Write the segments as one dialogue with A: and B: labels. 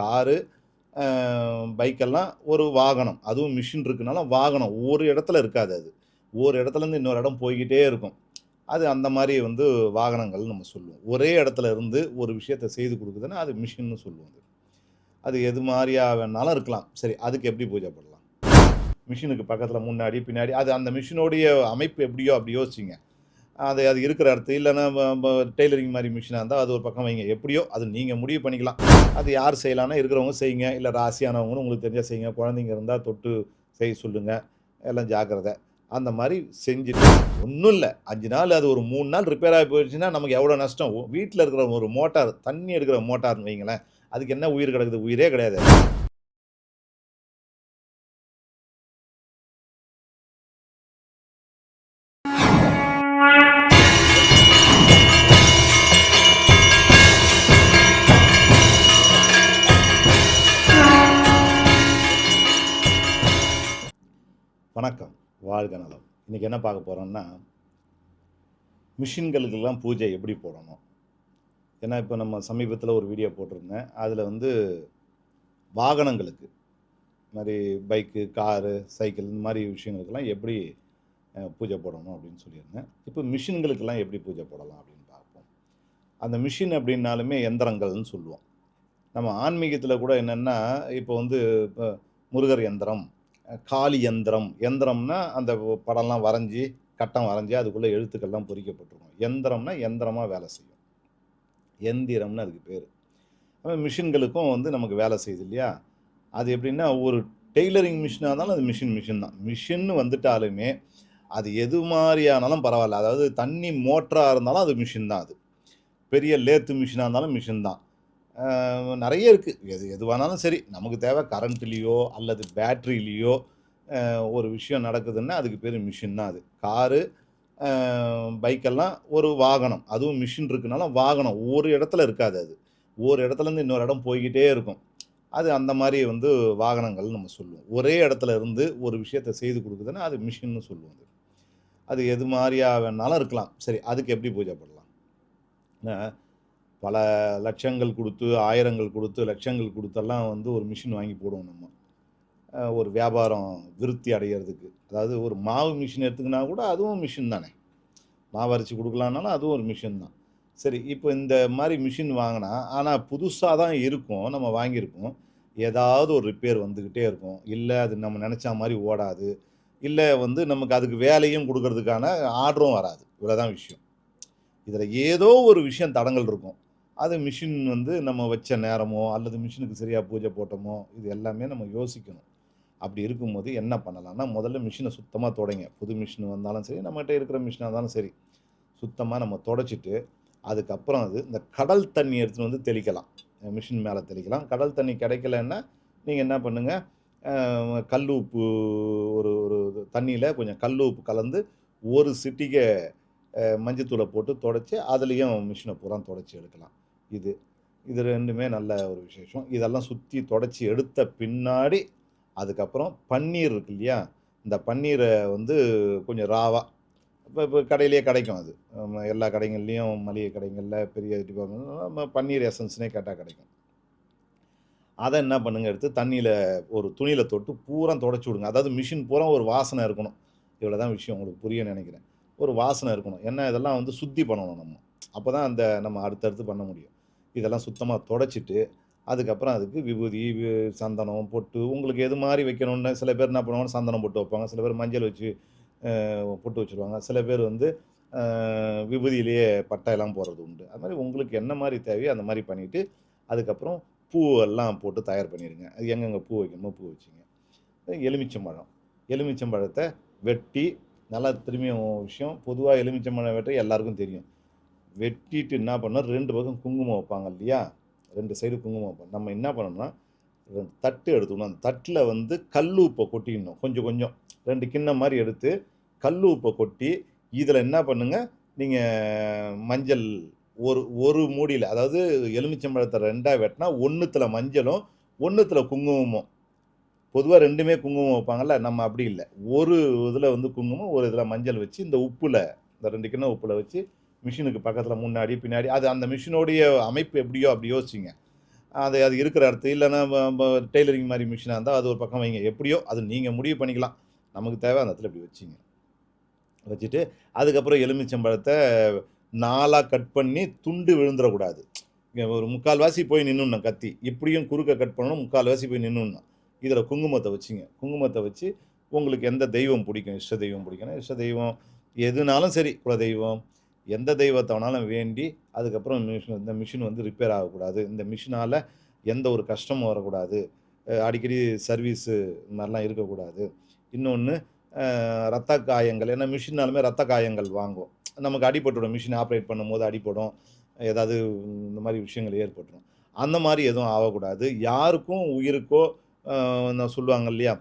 A: Car பைக்கெல்லாம் ஒரு வாகனம். அதுவும் மிஷின் இருக்குனால வாகனம். ஒரு இடத்துல இருக்காது அது. ஒரு இடத்துலேருந்து இன்னொரு இடம் போய்கிட்டே இருக்கும். அது அந்த மாதிரி வந்து வாகனங்கள்னு நம்ம சொல்லுவோம். ஒரே இடத்துல இருந்து ஒரு விஷயத்தை செய்து கொடுக்குதுன்னா அது மிஷின்னு சொல்லுவோம் அது. அது எது மாதிரியாக வேணாலும் இருக்கலாம். சரி அதுக்கு எப்படி பூஜை பண்ணலாம் மிஷினுக்கு பக்கத்தில் முன்னாடி பின்னாடி அது அந்த மிஷினோடைய அமைப்பு எப்படியோ அப்படி யோசிச்சிங்க. அது அது இருக்கிற இடத்து இல்லைன்னா டெய்லரிங் மாதிரி மிஷினாக இருந்தால் அது ஒரு பக்கம் வைங்க. எப்படியோ அது நீங்கள் முடிவு பண்ணிக்கலாம். அது யார் செய்யலான்னா இருக்கிறவங்க செய்யுங்க. இல்லை ராசியானவங்களும் உங்களுக்கு தெரிஞ்சால் செய்யுங்க. குழந்தைங்க இருந்தால் தொட்டு செய்ய சொல்லுங்கள் எல்லாம் ஜாக்கிரதை. அந்த மாதிரி செஞ்சுட்டு ஒன்றும் இல்லை. அஞ்சு நாள் அது ஒரு மூணு நாள் ரிப்பேர் ஆகி போயிடுச்சுன்னா நமக்கு எவ்வளோ நஷ்டம்? வீட்டில் இருக்கிற ஒரு மோட்டார் தண்ணி எடுக்கிற மோட்டார்னு வைங்களேன். அதுக்கு என்ன உயிர் கிடக்குது? உயிரே கிடையாது. வணக்கம். வாழ்க நலம். இன்றைக்கி என்ன பார்க்க போகிறோம்னா மிஷின்களுக்கெல்லாம் பூஜை எப்படி போடணும்? ஏன்னா இப்போ நம்ம சமீபத்தில் ஒரு வீடியோ போட்டிருந்தேன். அதில் வந்து வாகனங்களுக்கு மாதிரி பைக்கு காரு சைக்கிள் இந்த மாதிரி விஷயங்களுக்கெல்லாம் எப்படி பூஜை போடணும் அப்படின்னு சொல்லியிருந்தேன். இப்போ மிஷின்களுக்கெல்லாம் எப்படி பூஜை போடலாம் அப்படின்னு பார்ப்போம். அந்த மிஷின் அப்படின்னாலுமே எந்திரங்கள்னு சொல்லுவோம். நம்ம ஆன்மீகத்தில் கூட என்னென்னா இப்போ வந்து இப்போ முருகர் எந்திரம் காலி எந்திரம். எந்திரம்னா அந்த படம்லாம் வரைஞ்சி கட்டம் வரைஞ்சி அதுக்குள்ளே எழுத்துக்கள்லாம் பொறிக்கப்பட்டிருக்கும். எந்திரம்னா எந்திரமாக வேலை செய்யும். எந்திரம்னு அதுக்கு பேர். அப்புறம் மிஷின்களுக்கும் வந்து நமக்கு வேலை செய்யுது இல்லையா? அது எப்படின்னா ஒரு டெய்லரிங் மிஷினாக இருந்தாலும் அது மிஷின் மிஷின் தான். மிஷின்னு வந்துட்டாலுமே அது எது மாதிரியானாலும் பரவாயில்ல. அதாவது தண்ணி மோட்டராக இருந்தாலும் அது மிஷின் தான் அது. பெரிய லேத்து மிஷினாக இருந்தாலும் மிஷின் தான். நிறைய இருக்குது எது எதுவானாலும் சரி நமக்கு தேவை கரண்ட்லேயோ அல்லது பேட்ரிலேயோ ஒரு விஷயம் நடக்குதுன்னா அதுக்கு பேர் மிஷின் தான் அது. காரு பைக்கெல்லாம் ஒரு வாகனம். அதுவும் மிஷின் இருக்குனால வாகனம். ஒவ்வொரு இடத்துல இருக்காது அது. ஒவ்வொரு இடத்துலேருந்து இன்னொரு இடம் போய்கிட்டே இருக்கும். அது அந்த மாதிரி வந்து வாகனங்கள் நம்ம சொல்லுவோம். ஒரே இடத்துல இருந்து ஒரு விஷயத்தை செய்து கொடுக்குதுன்னா அது மிஷின்னு சொல்லுவோம் அது. அது எது மாதிரியா வேணாலும் இருக்கலாம். சரி அதுக்கு எப்படி பூஜை பண்ணலாம் ஏன்னா, பல லட்சங்கள் கொடுத்து ஆயிரங்கள் கொடுத்து லட்சங்கள் கொடுத்தெல்லாம் வந்து ஒரு மிஷின் வாங்கி போடுவோம் நம்ம. ஒரு வியாபாரம் விருத்தி அடையிறதுக்கு. அதாவது ஒரு மாவு மிஷின் எடுத்துக்கினா கூட அதுவும் மிஷின் தானே. மாவு அரைச்சி கொடுக்கலான்னாலும் அதுவும் ஒரு மிஷின் தான். சரி இப்போ இந்த மாதிரி மிஷின் வாங்கினா ஆனால் புதுசாக தான் இருக்கும் நம்ம வாங்கியிருக்கோம் ஏதாவது ஒரு ரிப்பேர் வந்துக்கிட்டே இருக்கும். இல்லை அது நம்ம நினச்ச மாதிரி ஓடாது. இல்லை வந்து நமக்கு அதுக்கு வேலையும் கொடுக்கறதுக்கான ஆர்டரும் வராது. இவ்வளோதான் விஷயம். இதில் ஏதோ ஒரு விஷயம் தடங்கள் இருக்கும். அது மிஷின் வந்து நம்ம வச்ச நேரமோ அல்லது மிஷினுக்கு சரியாக பூஜை போட்டோமோ இது எல்லாமே நம்ம யோசிக்கணும். அப்படி இருக்கும்போது என்ன பண்ணலாம்னா முதல்ல மிஷினை சுத்தமாக தொடங்க. புது மிஷின் வந்தாலும் சரி நம்மகிட்ட இருக்கிற மிஷினாக இருந்தாலும் சரி. சுத்தமாக நம்ம தொடச்சிட்டு அதுக்கப்புறம் அது இந்த கடல் தண்ணி எடுத்துகிட்டு வந்து தெளிக்கலாம். மிஷின் மேலே தெளிக்கலாம். கடல் தண்ணி கிடைக்கலன்னா நீங்கள் என்ன பண்ணுங்கள் கல் உப்பு ஒரு ஒரு தண்ணியில் கொஞ்சம் கல் உப்பு கலந்து ஒரு சிட்டிகை மஞ்சத்தூளை போட்டு தொடச்சி அதுலேயும் மிஷினை பூரா தொடச்சி எடுக்கலாம். இது. இது ரெண்டுமே நல்ல ஒரு விசேஷம். இதெல்லாம் சுற்றி தொடச்சி எடுத்த பின்னாடி அதுக்கப்புறம் பன்னீர் இருக்கு இல்லையா? இந்த பன்னீரை வந்து கொஞ்சம் ராவாக இப்போ இப்போ கடையிலேயே கிடைக்கும் அது. நம்ம எல்லா கடைகள்லேயும் மளிகை கடைகளில் பெரிய டிபார்ட்மெண்ட் நம்ம பன்னீர் எசன்ஸ்னே கேட்டால் கிடைக்கும். அதை என்ன பண்ணுங்க எடுத்து தண்ணியில் ஒரு துணியில் தொட்டு பூரா தொடச்சி விடுங்க. அதாவது மிஷின் பூரா ஒரு வாசனை இருக்கணும். இவ்வளோ தான் விஷயம் உங்களுக்கு புரிய நினைக்கிறேன். ஒரு வாசனை இருக்கணும். என்ன இதெல்லாம் வந்து சுத்தி பண்ணணும் நம்ம. அப்போ தான் அந்த நம்ம அடுத்தடுத்து பண்ண முடியும். இதெல்லாம் சுத்தமாக தொடச்சிட்டு அதுக்கப்புறம் அதுக்கு விபூதி வி- சந்தனம் பொட்டு உங்களுக்கு எது மாதிரி வைக்கணும்னு சில பேர் என்ன பண்ணுவாங்க சந்தனம் பொட்டு வைப்பாங்க. சில பேர் மஞ்சள் வச்சு பொட்டு வச்சுருவாங்க. சில பேர் வந்து விபூதியிலேயே பட்டையெல்லாம் போடுறது உண்டு. அது மாதிரி உங்களுக்கு என்ன மாதிரி தேவையோ அந்த மாதிரி பண்ணிவிட்டு அதுக்கப்புறம் பூவெல்லாம் போட்டு தயார் பண்ணிடுங்க அது எங்கெங்கே பூ வைக்கணுமோ பூ வச்சுங்க. எலுமிச்சம்பழம். எலுமிச்சம்பழத்தை வெட்டி நல்லா திரும்பியும் விஷயம் பொதுவாக எலுமிச்சம்பழம் வெட்ட எல்லாருக்கும் தெரியும். வெட்டிட்டு என்ன பண்ணால் ரெண்டு பக்கம் குங்குமம் வைப்பாங்க இல்லையா? ரெண்டு சைடு குங்குமம் வைப்பாங்க நம்ம என்ன பண்ணணும்னா ரெண்டு தட்டு எடுத்துக்கணும். அந்த தட்டில் வந்து கல் உப்பை கொட்டிடணும். கொஞ்சம் கொஞ்சம். ரெண்டு கிண்ணம் மாதிரி எடுத்து கல் உப்பை கொட்டி இதில் என்ன பண்ணுங்க? நீங்கள் மஞ்சள் ஒரு ஒரு மூடியில் அதாவது எலுமிச்சம்பழத்தை ரெண்டாக வெட்டினா ஒன்றுத்தில் மஞ்சளும் ஒன்றுத்தில் குங்குமமும். பொதுவாக ரெண்டுமே குங்குமம் வைப்பாங்கல்ல? நம்ம அப்படி இல்லை. ஒரு இதில் வந்து குங்குமம் ஒரு இதில் மஞ்சள் வச்சு இந்த உப்பில் இந்த ரெண்டு கிண்ணம் உப்பில் வச்சு மிஷினுக்கு பக்கத்தில் முன்னாடி பின்னாடி அது அந்த மிஷினோடைய அமைப்பு எப்படியோ அப்படி யோசிச்சிங்க. அது அது இருக்கிற இடத்து இல்லைன்னா டெய்லரிங் மாதிரி மிஷினாக இருந்தால் அது ஒரு பக்கம் வைங்க. எப்படியோ அது நீங்கள் முடிவு பண்ணிக்கலாம். நமக்கு தேவை அந்த இடத்துல இப்படி வச்சிங்க. வச்சுட்டு அதுக்கப்புறம் எலுமிச்சம்பழத்தை நாலாக கட் பண்ணி துண்டு விழுந்துடக்கூடாது. இங்கே ஒரு முக்கால்வாசி போய் நின்றுணும் கத்தி. இப்படியும் குறுக்க கட் பண்ணணும் முக்கால்வாசி போய் நின்றுணும் இதில் குங்குமத்தை வச்சுங்க. குங்குமத்தை வச்சு உங்களுக்கு எந்த தெய்வம் பிடிக்கும்? இஷ்ட தெய்வம் பிடிக்கணும். இஷ்ட தெய்வம் எதுனாலும் சரி குலதெய்வம் எந்த தெய்வத்தை வேணாலும் வேண்டி அதுக்கப்புறம் மிஷின் இந்த மிஷின் வந்து ரிப்பேர் ஆகக்கூடாது. இந்த மிஷினால் எந்த ஒரு கஷ்டமும் வரக்கூடாது. அடிக்கடி சர்வீஸு இந்த மாதிரிலாம் இருக்கக்கூடாது. இன்னொன்று ரத்த காயங்கள். ஏன்னா மிஷினாலுமே ரத்த காயங்கள் வாங்கும். நமக்கு அடிபட்டுடும். மிஷின் ஆப்ரேட் பண்ணும்போது அடிபடும். ஏதாவது இந்த மாதிரி விஷயங்கள் ஏற்பட்டுரும். அந்த மாதிரி எதுவும் ஆகக்கூடாது. யாருக்கும் உயிருக்கோ நான் சொல்லுவாங்க இல்லையா?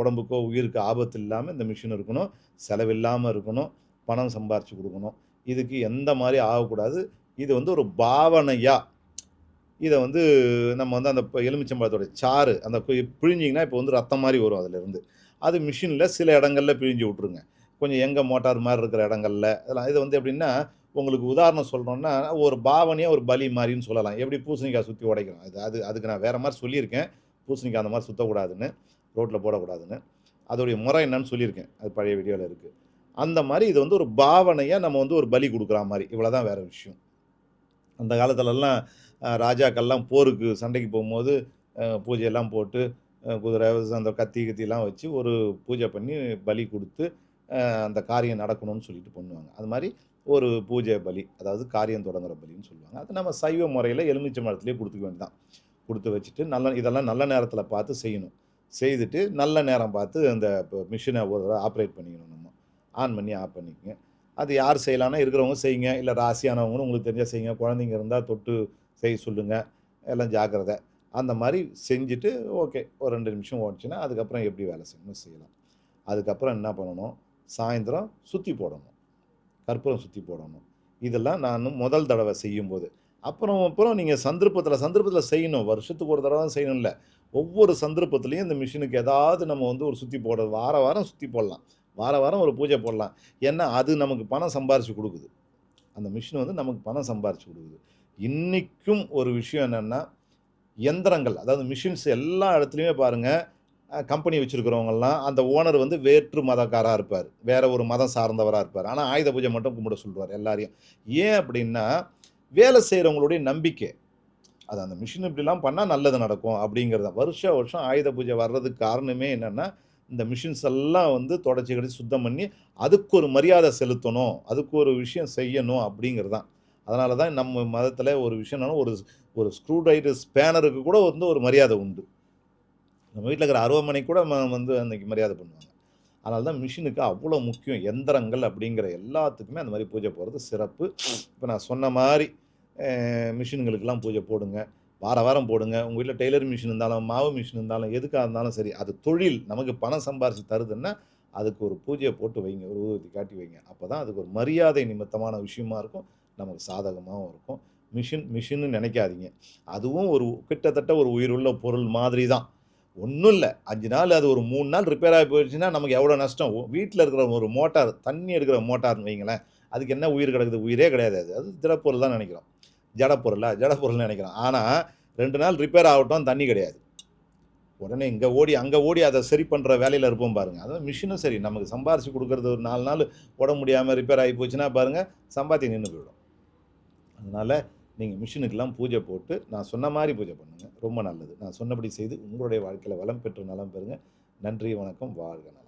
A: உடம்புக்கோ உயிருக்கு ஆபத்து இல்லாமல் இந்த மிஷின் இருக்கணும். செலவில்லாமல் இருக்கணும். பணம் சம்பாரித்து கொடுக்கணும். இதுக்கு எந்த மாதிரி ஆகக்கூடாது. இது வந்து ஒரு பாவனையாக இதை வந்து நம்ம வந்து அந்த எலுமிச்சம்பழத்தோட சாறு அந்த பிழிஞ்சிங்கன்னா இப்போ வந்து ரத்தம் மாதிரி வரும் அதிலிருந்து. அது மிஷினில் சில இடங்களில் பிழிஞ்சு விட்ருங்க கொஞ்சம் எங்கே மோட்டார் மாதிரி இருக்கிற இடங்கள்ல இதெல்லாம். இது வந்து எப்படின்னா உங்களுக்கு உதாரணம் சொல்கிறோன்னா ஒரு பாவனையாக ஒரு பலி மாதிரின்னு சொல்லலாம். எப்படி பூசணிக்காய் சுற்றி உடைக்கிறோம். அது அது அதுக்கு நான் வேறு மாதிரி சொல்லியிருக்கேன். பூசணிக்காய் அந்த மாதிரி சுற்றக்கூடாதுன்னு ரோட்டில் போடக்கூடாதுன்னு. அதோடைய முறை என்னன்னு சொல்லியிருக்கேன். அது பழைய வீடியோவில் இருக்குது அந்த மாதிரி இது வந்து ஒரு பாவனையாக நம்ம வந்து ஒரு பலி கொடுக்குற மாதிரி. இவ்வளோ தான் வேறு விஷயம். அந்த காலத்துலலாம் ராஜாக்கள்லாம் போருக்கு சண்டைக்கு போகும்போது பூஜையெல்லாம் போட்டு குதிரை அந்த கத்தி கத்திலாம் வச்சு ஒரு பூஜை பண்ணி பலி கொடுத்து அந்த காரியம் நடக்கணும்னு சொல்லிட்டு பண்ணுவாங்க. அது மாதிரி ஒரு பூஜை பலி அதாவது காரியம் தொடங்குற பலின்னு சொல்லுவாங்க. அது நம்ம சைவ முறையில் எலுமிச்சை மரத்துலேயே கொடுத்துக்க வேண்டியதான் கொடுத்து வச்சுட்டு நல்ல இதெல்லாம் நல்ல நேரத்தில் பார்த்து செய்யணும். செய்துட்டு நல்ல நேரம் பார்த்து அந்த மிஷினை ஒரு ஆப்ரேட் பண்ணிக்கணும் ஆன் பண்ணி ஆஃப் பண்ணிக்கங்க. அது யார் செய்யலான்னா இருக்கிறவங்க செய்யுங்க. இல்லை ராசியானவங்களும் உங்களுக்கு தெரிஞ்சால் செய்யுங்க. குழந்தைங்க இருந்தால் தொட்டு செய்ய சொல்லுங்கள் எல்லாம் ஜாக்கிரதை. அந்த மாதிரி செஞ்சுட்டு ஓகே. ஒரு ரெண்டு நிமிஷம் ஓடிச்சுன்னா அதுக்கப்புறம் எப்படி வேலை செய்யணும் செய்யலாம். அதுக்கப்புறம் என்ன பண்ணணும்? சாயந்தரம் சுற்றி போடணும். கற்பூரம் சுற்றி போடணும். இதெல்லாம் நான் முதல் தடவை செய்யும்போது. அப்புறம் அப்புறம் நீங்கள் சந்தர்ப்பத்தில் சந்தர்ப்பத்தில் செய்யணும். வருஷத்துக்கு ஒரு தடவை தான் செய்யணும்ல. ஒவ்வொரு சந்தர்ப்பத்துலேயும் இந்த மிஷினுக்கு ஏதாவது நம்ம வந்து ஒரு சுற்றி போட வார வாரம் சுற்றி போடலாம். வார வாரம் ஒரு பூஜை போடலாம். ஏன்னா அது நமக்கு பணம் சம்பாரித்து கொடுக்குது. அந்த மிஷின் வந்து நமக்கு பணம் சம்பாரித்து கொடுக்குது. இன்றைக்கும் ஒரு விஷயம் என்னென்னா எந்திரங்கள் அதாவது மிஷின்ஸ் எல்லா இடத்துலையுமே பாருங்கள் கம்பெனி வச்சுருக்கிறவங்கெல்லாம் அந்த ஓனர் வந்து வேற்று மதக்காராக இருப்பார். வேறு ஒரு மதம் சார்ந்தவராக இருப்பார். ஆனால் ஆயுத பூஜை மட்டும் கும்பிட சொல்லுவார் எல்லாரையும். ஏன் அப்படின்னா வேலை செய்கிறவங்களுடைய நம்பிக்கை. அது அந்த மிஷின் இப்படிலாம் பண்ணால் நல்லது நடக்கும் அப்படிங்கிறது வருஷ வருஷம் ஆயுத பூஜை வர்றதுக்கு காரணமே என்னென்னா இந்த மிஷின்ஸ் எல்லாம் வந்து தொடச்சி கடிச்சு சுத்தம் பண்ணி அதுக்கு ஒரு மரியாதை செலுத்தணும் அதுக்கு ஒரு விஷயம் செய்யணும் அப்படிங்கிறது தான் அதனால தான் நம்ம மதத்தில் ஒரு விஷயம்னாலும் ஒரு ஒரு ஸ்க்ரூ ட்ரைவர் ஸ்பேனருக்கு கூட வந்து ஒரு மரியாதை உண்டு. நம்ம வீட்டில் இருக்கிற அருவமனை கூட வந்து அன்றைக்கி மரியாதை பண்ணுவாங்க. அதனால தான் மிஷினுக்கு அவ்வளோ முக்கியம் எந்திரங்கள் அப்படிங்கிற எல்லாத்துக்குமே அந்த மாதிரி பூஜை போகிறது சிறப்பு. இப்போ நான் சொன்ன மாதிரி மிஷின்களுக்கெல்லாம் மிஷினுங்களுக்கெல்லாம் பூஜை போடுங்க. வார வாரம் போடுங்க. உங்கள் வீட்டில் டெய்லர் மிஷின் இருந்தாலும் மாவு மிஷின் இருந்தாலும் எதுக்காக இருந்தாலும் சரி அது தொழில் நமக்கு பணம் சம்பாரித்து தருதுன்னா அதுக்கு ஒரு பூஜையை போட்டு வைங்க. ஒரு ஊதுவத்தி காட்டி வைங்க. அப்போ தான் அதுக்கு ஒரு மரியாதை நிமித்தமான விஷயமா இருக்கும். நமக்கு சாதகமாகவும் இருக்கும். மிஷின் மிஷின்னு நினைக்காதீங்க. அதுவும் ஒரு கிட்டத்தட்ட ஒரு உயிருள்ள பொருள் மாதிரி தான் ஒன்றும் இல்லை. அஞ்சு நாள் அது ஒரு மூணு நாள் ரிப்பேர் ஆகி போயிடுச்சுன்னா நமக்கு எவ்வளோ நஷ்டம்? வீட்டில் இருக்கிற ஒரு மோட்டார் தண்ணி எடுக்கிற மோட்டார்னு வைங்களேன். அதுக்கு என்ன உயிர் கிடக்குது? உயிரே கிடையாது. அது அது திடப்பொருள் தான் நினைக்கிறோம். ஜடப்பொருளா? ஜடப்பொருள்னு நினைக்கிறோம். ஆனால் ரெண்டு நாள் ரிப்பேர் ஆகட்டும் தண்ணி கிடையாது. உடனே இங்கே ஓடி அங்கே ஓடி அதை சரி பண்ணுற வேலையில் இருப்போம் பாருங்கள் அதுவும் மிஷினும் சரி நமக்கு சம்பாரிச்சு கொடுக்குறது ஒரு நாலு நாள் உடம்பு முடியாமல் ரிப்பேர் ஆகி போச்சுன்னா பாருங்கள் சம்பாத்தி நின்று போயிடும். அதனால் நீங்கள் மிஷினுக்கெல்லாம் பூஜை போட்டு நான் சொன்ன மாதிரி பூஜை பண்ணுங்கள் ரொம்ப நல்லது. நான் சொன்னபடி செய்து உங்களுடைய வாழ்க்கையில் வளம் பெற்று நலம் பெறுங்க. நன்றி வணக்கம் வாழ்க நலம்.